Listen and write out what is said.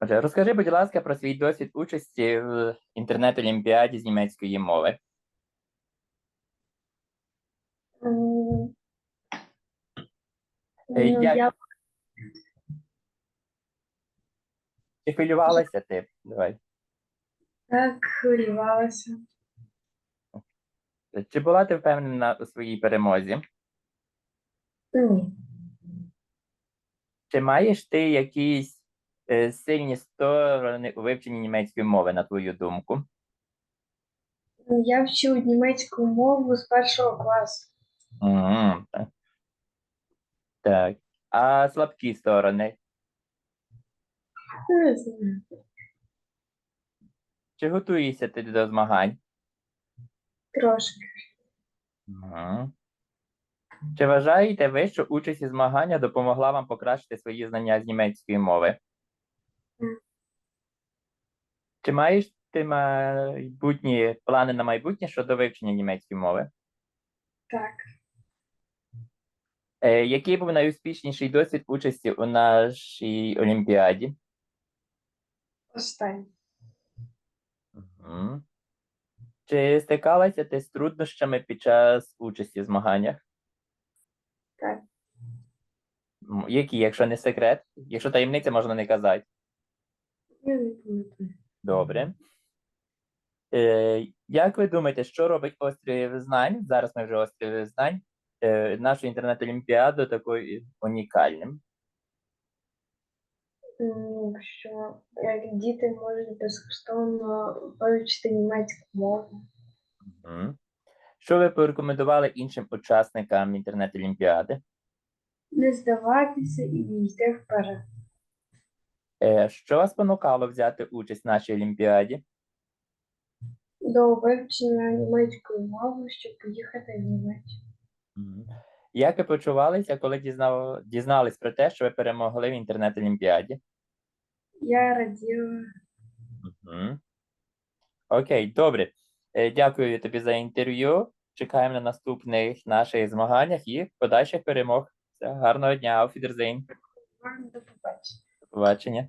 Отже, розкажи, будь ласка, про свій досвід участі в інтернет-олімпіаді з німецької мови. М, Е, Ну, як- я Чи хвилювалася ти? Давай. так хвилювалася. Чи була ти впевнена у своїй перемозі? Ні. Чи маєш ти якісь сильні сторони у вивченні німецької мови, на твою думку? Ну, Я вчу німецьку мову з першого класу. Мгм, так. Так. А слабкі сторони? Не знаю. Чи готуєшся ти до змагань? Трошки. Мгм. Чи вважаєте ви, що участь у змаганнях допомогла вам покращити свої знання з німецької мови? Чи маєш ти майбутні плани на майбутнє щодо вивчення німецької мови? Так. Е, який був найуспішніший досвід участі у нашій олімпіаді? Останнє. Мгм. Чи стикалася ти з труднощами під час участі в змаганнях? Так. М, Які, якщо не секрет? Якщо таємниця, можна не казати. Я не пам'ятаю. Добре. Е, як ви думаєте, що робить острів знань? Зараз ми вже острів знань, е, нашу інтернет-олімпіаду такою унікальним. Що як діти можуть безкоштовно вивчити німецьку мову. Що ви порекомендували іншим учасникам інтернет-олімпіади? Не здаватися і йти вперед. Е, що вас спонукало взяти участь в нашій олімпіаді? До вивчення німецької мови, щоб поїхати в Німеччину. Як ви почувалися, коли дізнав... дізнались про те, що ви перемогли в інтернет-олімпіаді? Я раділа. Мгм. Окей, добре. Е, Дякую тобі за інтерв'ю. Чекаємо на наступних наших змаганнях і подальших перемог. Гарного дня, auf Wiedersehen. Вам до побачення. До побачення.